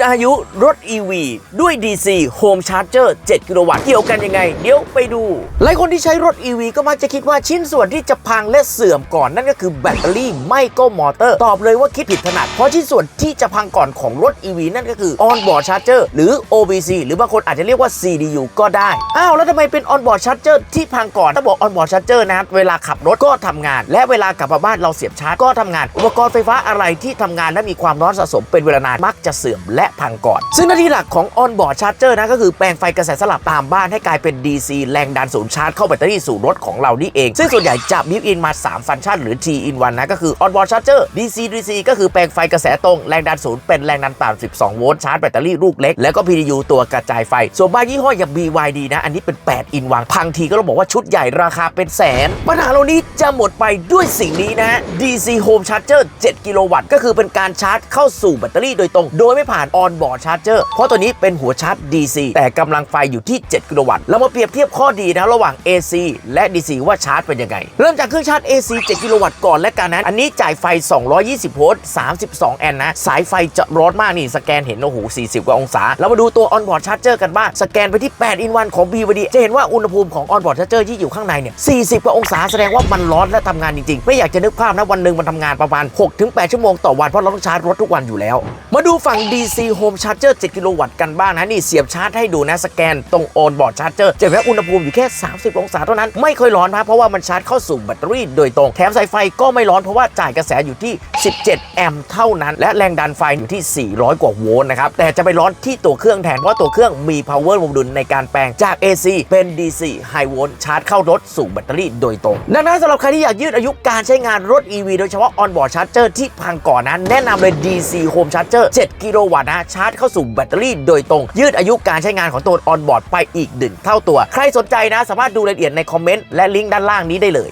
ดอายุรถ EV ด้วย DC Home Charger 7 กิโลวัตต์เกี่ยวกันยังไง เดี๋ยวไปดู หลายคนที่ใช้รถ EV ก็มักจะคิดว่าชิ้นส่วนที่จะพังและเสื่อมก่อนนั่นก็คือแบตเตอรี่ไม่ก็มอเตอร์ ตอบเลยว่าคิดผิดถนัด เพราะชิ้นส่วนที่จะพังก่อนของรถ EV นั่นก็คือ On-board Charger หรือ OBC หรือบางคนอาจจะเรียกว่า CDU ก็ได้ อ้าวแล้วทำไมเป็น On-board Charger ที่พังก่อนถ้าบอก On-board Charger นะเวลาขับรถก็ทำงาน และเวลากลับมาบ้านเราเสียบชาร์จก็ทำงาน อุปกรณ์ไฟฟ้าอะไรที่ทำงานและมีความร้อนสะสมเป็นเวลานานมักจะเสื่อมและพังก่อน ซึ่งหน้าที่หลักของ On-board Charger นะก็คือแปลงไฟกระแสสลับตามบ้านให้กลายเป็น DC แรงดันศูนย์ชาร์จเข้าแบตเตอรี่สู่รถของเรานี่เอง ซึ่งส่วนใหญ่จะบิวอินมา 3 ฟังก์ชันหรือ T in 1นะก็คือ On-board Charger DC DC ก็คือแปลงไฟกระแสตรงแรงดันศูนย์เป็นแรงดันต่ำ12 โวลต์ชาร์จแบตเตอรี่ลูกเล็กแล้วก็ PDU ตัวกระจายไฟ ส่วนบางยี่ห้ออย่าง BYD นะ อันนี้เป็น8 in 1พังทีก็ต้องบอกว่าชุดใหญ่ราคาเป็นแสน ปัญหาเหล่านี้จะหมดไปด้วยสิ่งนี้นะ DC Home Charger 7 กิโลวัตต์ก็คือเป็นการชาร์จเข้าสู่แบตเตอรี่โดยตรง โดยไม่ผ่าน On-board Charger เพราะตัวนี้เป็นหัวชาร์จ DC แต่กำลังไฟอยู่ที่ 7 กิโลวัตต์ เรามาเปรียบเทียบข้อดีนะ ระหว่าง AC และ DC ว่าชาร์จเป็นยังไง เริ่มจากเครื่องชาร์จ AC 7 กิโลวัตต์ก่อนและกันนะ อันนี้จ่ายไฟ 220 โวลต์ 32 แอมป์นะ สายไฟจะร้อนมากนี่ สแกนเห็นโอ้โห 40 กว่าองศา เรามาดูตัว On-board Charger กันบ้าง สแกนไปที่ 8 in 1ของ BYD จะเห็นว่าอุณหภูมิของ On-board Charger ที่อยู่ข้างในเนี่ย 40 กว่าองศาแสดงว่ามันร้อนและทำงานจริงๆ ไม่อยากจะนึกภาพนะวันหนึ่งมันทำงานประมาณ 6-8 ชั่วโมงต่อวันเพราะเราต้องชาร์จรถทุกวันอยู่แล้ว มาดูฝั่ง DC Home Charger 7 กิโลวัตต์กันบ้างนะ นี่เสียบชาร์จให้ดูนะ สแกนตรง On-board Charger จะเห็นว่าอุณหภูมิอยู่แค่ 30 องศาเท่านั้น ไม่ค่อยร้อนนะเพราะว่ามันชาร์จเข้าสู่แบตเตอรี่โดยตรง แถมสายไฟก็ไม่ร้อนเพราะว่าจ่ายกระแสอยู่ที่ 17 แอมป์เท่านั้น และแรงดันไฟอยู่ที่ 400 กว่าโวลต์นะครับ แต่จะไปร้อนที่ตัวเครื่องแทนเพราะตัวเครื่องมี power วงดุลในการแปลงจาก AC เป็น DC High Volt ชาร์จเข้ารถสู่แบตเตอรี่โดยตรง ดังนั้นสำหรับใครที่อยากยืดอายุการใช้งานรถ EV โดยเฉพาะ On-board Charger ที่พังก่อนนะแนะนำเลย DC Home Charger 7 กิโลวัตต์นะชาร์จเข้าสู่แบตเตอรี่โดยตรง ยืดอายุการใช้งานของตัวออนบอร์ดไปอีกหนึ่งเท่าตัว ใครสนใจนะ สามารถดูรายละเอียดในคอมเมนต์และลิงก์ด้านล่างนี้ได้เลย